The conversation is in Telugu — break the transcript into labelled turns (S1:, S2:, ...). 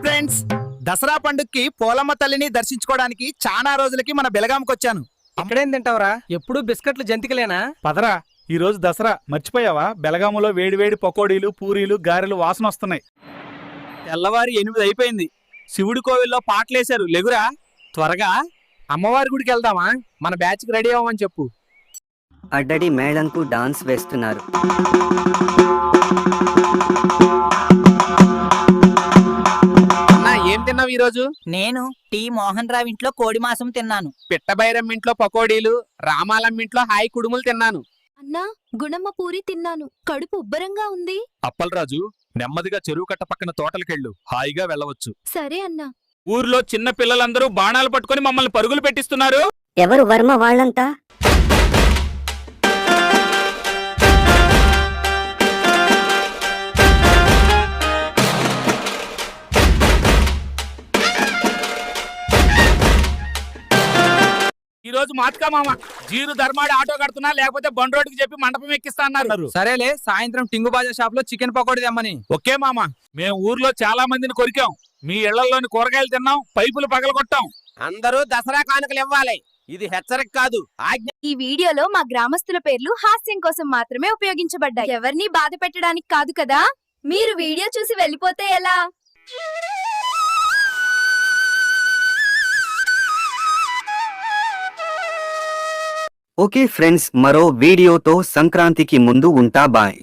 S1: ఫ్రెండ్స్. దసరా పండుగకి పోలమ్మ తల్లిని దర్శించుకోవడానికి చాలా రోజులకి మన బెలగాంకి వచ్చాను.
S2: ఇక్కడేం తింటావురా? ఎప్పుడు బిస్కెట్లు జంతికలేనా?
S3: పదరా ఈ రోజు దసరా. మర్చిపోయావా? బెలగాములో వేడివేడి పకోడీలు పూరీలు గారెలు వాసన వస్తున్నాయి.
S1: తెల్లవారి ఎనిమిది అయిపోయింది. శివుడి కోవిల్లో పాటలేశారు. లెగురా? త్వరగా
S2: అమ్మవారి గుడికి వెళ్దామా? మన బ్యాచ్కి రెడీ అవ్వమని చెప్పు.
S4: అడ్డడి మేళంకు డాన్స్ వేస్తున్నారు.
S2: తిన్నావు ఈ రోజు
S5: నేను టి మోహన్ రావు ఇంట్లో కోడి మాంసం తిన్నాను.
S2: పిట్టబైరం ఇంట్లో పకోడీలు రామాలమ్మ ఇంట్లో హాయ్ కుడుములు తిన్నాను.
S6: అన్నా గుణమ్మ పూరి తిన్నాను. కడుపు ఉబ్బరంగా ఉంది.
S7: అప్పలరాజు నెమ్మదిగా చెరువు కట్ట పక్కన తోటలకెళ్ళు. హాయిగా వెళ్ళవచ్చు.
S6: సరే అన్నా.
S7: ఊర్లో చిన్న పిల్లలందరూ బాణాలు పట్టుకొని మమ్మల్ని పరుగులు పెట్టిస్తున్నారు?
S4: ఎవరు వర్మ వాళ్ళంతా?
S7: రోజు మాతకా మామ. జీరు ధర్మాడి ఆటో కడుతున్నా లేకపోతే బండ్ రోడ్డుకి చెప్పి మండపం ఎక్కిస్తా అన్నారు.
S2: సరేలే సాయంత్రం టింగు బాజా షాప్లో చికెన్ పకోడీ తెమ్మని.
S7: ఓకే మామ. మేము ఊర్లో చాలా మందిని కొరికాం. మీ ఇళ్ళలోని కూరగాయలు తిన్నాం పైపులు పగలగొట్టాం.
S2: అందరూ దసరా కానుకలు ఇవ్వాలి. ఇది హెచ్చరిక కాదు ఆజ్ఞ.
S6: ఈ వీడియోలో మా గ్రామస్తుల పేర్లు హాస్యం కోసం మాత్రమే ఉపయోగించబడ్డాయి. ఎవరిని బాధ పెట్టడానికి కాదు కదా? మీరు వీడియో చూసి వెళ్ళిపోతే ఎలా?
S4: ఓకే ఫ్రెండ్స్ మరో వీడియోతో సంక్రాంతికి ముందు ఉంటా బాయ్